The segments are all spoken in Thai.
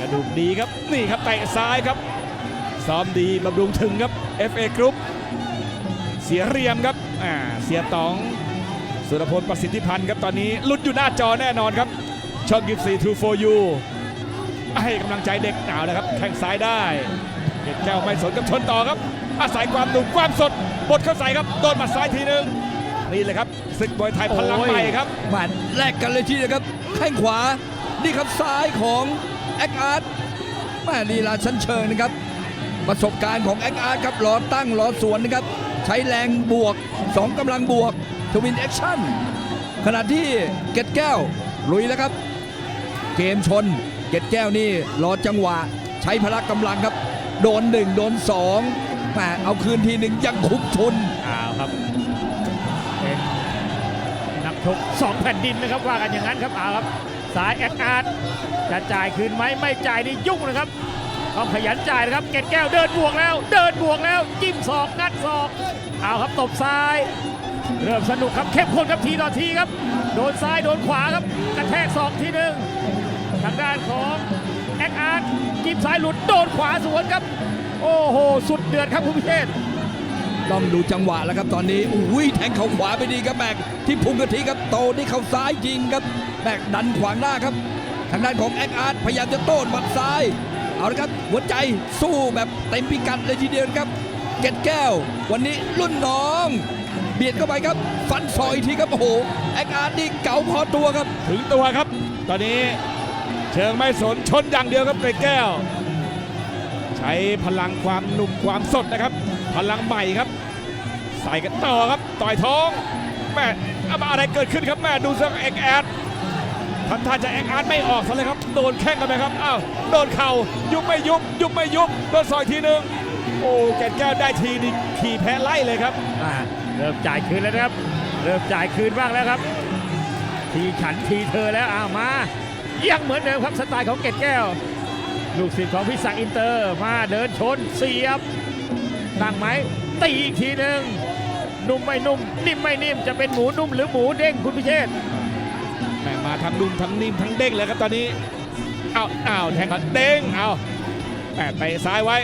กระดูกดีครับนี่ครับเตะซ้ายครับซ้อมดีบำรุงถึงครับ FA Group เสียเรียมครับอ่าเสียตองสุรพลประสิทธิพันธ์ครับตอนนี้ลุ้นอยู่หน้าจอแน่นอนครับ ช่องกิฟซีทูโฟยูให้กำลังใจเด็กหนาวนะครับ แข้งซ้ายได้เก็ดแก้วไม่สนกับชนต่อครับ อาศัยความหนุ่มความสดบดเข้าใส่ครับโดนหมัดซ้ายทีนึงนี่เลยครับศึกมวยไทยพลังใหม่ครับหมัดแลกกันเลยทีเดียวครับแข้งขวา นี่ครับซ้ายของแอคอาร์ตแม่ลีลาชั้นเชิงนะครับ ประสบการณ์ของแอคอาร์ตครับรอตั้งรอสวนนะครับ ใช้แรงบวก 2กำลังบวกทวินแอคชั่นขณะที่เกตแก้วลุยแล้วครับ เกมชนเกตแก้วนี่รอจังหวะ ใช้พละกำลังครับ โดนหนึ่งโดนสองแหมเอาคืนทีหนึ่งยังคุมทุนอ้าวครับนนักชกสองแผ่นดินนะครับว่ากันอย่างนั้นครับอ้าวครับ สายแอคอาร์ตจะจ่ายคืนไหมไม่จ่ายนี่ยุ่งนะครับต้องขยันจ่ายนะครับ เกตแก้วเดินบวกแล้ว เดินบวกแล้ว จิ้มศอกงัดศอก เอาครับตบซ้าย เริ่มสนุกครับเข้มข้นครับทีต่อทีครับ โดนซ้ายโดนขวาครับกระแทกศอกทีหนึ่งทางด้านของแอคอาร์ตจิ้มซ้ายหลุดโดนขวาสวนครับ โอ้โห สุดเดือดครับคุณพิเชษ ต้องดูจังหวะแล้วครับตอนนี้อุ้ยแทงเข่าขวาไปดีครับแบกที่พุงกะทิครับโตที่เข่าซ้ายจริงครับแบกดันขวางหน้าครับ ทางด้านของแอคอาร์ตพยายามจะโต้หมัดซ้าย เอาละครับหัวใจสู้แบบเต็มพิกัดเลยทีเดียวครับเกตแก้ว วันนี้รุ่นน้อง เบียดเข้าไปครับ ฟันซอยทีครับโอ้โหแอคอาร์ตนี่เก๋าพอตัวครับ ถึงตัวครับ ตอนนี้เชิงไม่สนชนอย่างเดียวครับเกรดแก้ว ใช้พลังความหนุ่มความสดนะครับ พลังใหม่ครับ ใส่กันต่อครับต่อยท้องแม่อะไรเกิดขึ้นครับแม่ดูซะเอ็กแอดทำท่าจะแอกอาร์ตไม่ออกซะเลยครับ โดนแข้งกันไปครับ อ้าว โดนเข่า ยุบไม่ยุบ ยุบไม่ยุบ โดนซอยทีหนึ่งโอ้แก่นแก้วได้ทีนี่ขี่แพ้ไล่เลยครับ เริ่มจ่ายคืนแล้วนะครับ เริ่มจ่ายคืนบ้างแล้วครับ ทีฉันทีเธอแล้ว อ้าว มา ยังเหมือนเดิมครับสไตล์ของเกตแก้ว ลูกศิษย์ของพิศักอินเตอร์ มาเดินชนเสียบ ตั้งไหมตีอีกทีหนึ่ง นุ่มไม่นุ่ม นิ่มไม่นิ่มจะเป็นหมูนุ่มหรือหมูเด้งคุณพิเชษฐ์แม่งมาทั้งนุ่มทั้งนิ่มทั้งเด้งเลยครับตอนนี้เอาอ้าวแทงก่อนเด้งเอาแม่เตะซ้ายไว้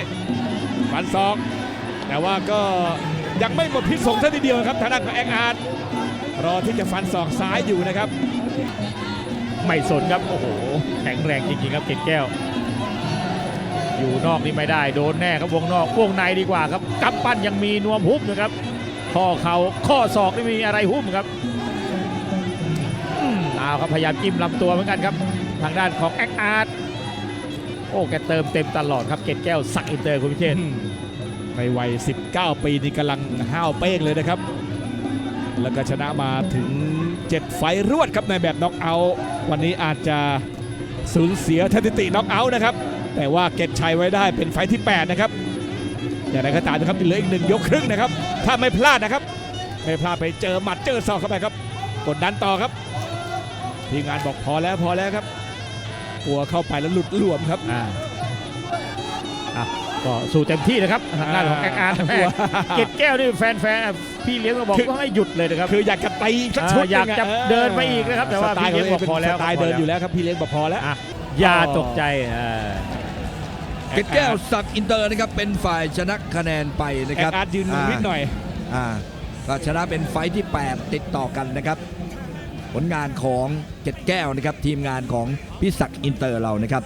ฟันศอก แต่ว่าก็ยังไม่หมดพิษสงซะทีเดียวครับทางด้านของแองอาร์ตรอที่จะฟันศอกซ้ายอยู่นะครับ ไม่สนครับโอ้โหแข็งแรงจริงๆครับเกตแก้ว อยู่นอกนี่ไม่ได้โดนแน่ครับวงนอกวงในดีกว่าครับกำปั้นยังมีนวมหุ้มนะครับ ข้อเข่าข้อศอกไม่มีอะไรหุ้มครับเอาครับพยายามจิ้มลำตัวเหมือนกันครับ ทางด้านของแอคอาร์ตโอ้แกเติมเต็มตลอดครับเกตแก้วสักอินเตอร์คุณพิเชษในวัย 19 ปีนี่กำลังห้าวเป้งเลยนะครับ แล้วก็ชนะมาถึง 7 ไฟรวดครับในแบบน็อกเอาท์วันนี้อาจจะสูญเสียสถิติน็อกเอาท์นะครับ แต่ว่าเก็บชัยไว้ได้เป็นไฟที่ 8 นะครับ อย่างไรก็ตามนะครับเหลืออีกหนึ่งยกครึ่งนะครับ ถ้าไม่พลาดนะครับ ไม่พลาดไปเจอหมัดเจอศอกเข้าไปครับ กดดันต่อครับ ทีมงานบอกพอแล้วพอแล้วครับกลัวเข้าไปแล้วหลุดหลวมครับอ่าอะก็สู้เต็มที่นะครับทางด้านของแอคอาร์ตกลัวเกตแก้วนี่แฟนๆพี่เลี้ยงก็บอกคือว่าให้หยุดเลยนะครับคืออยากจะตีสักชุดอ่าอยากจะหนึ่งเดินไปอีกนะครับแต่ว่าสไตล์พี่เลี้ยงบอกพอแล้วสไตล์เดินอยู่แล้วครับพี่เลี้ยงบอกพอแล้วอะอย่าตกใจอ่า เกตแก้วสักอินเตอร์นะครับเป็นฝ่ายชนะคะแนนไปนะแอครับคอาร์ตยืนนิดหน่อยอ่าก็ชนะเป็นไฟท์ที่ 8 ติดต่อกันนะครับ ผลงานของเกตแก้วนะครับทีมงานของพิศักดิ์อินเตอร์เรานะครับ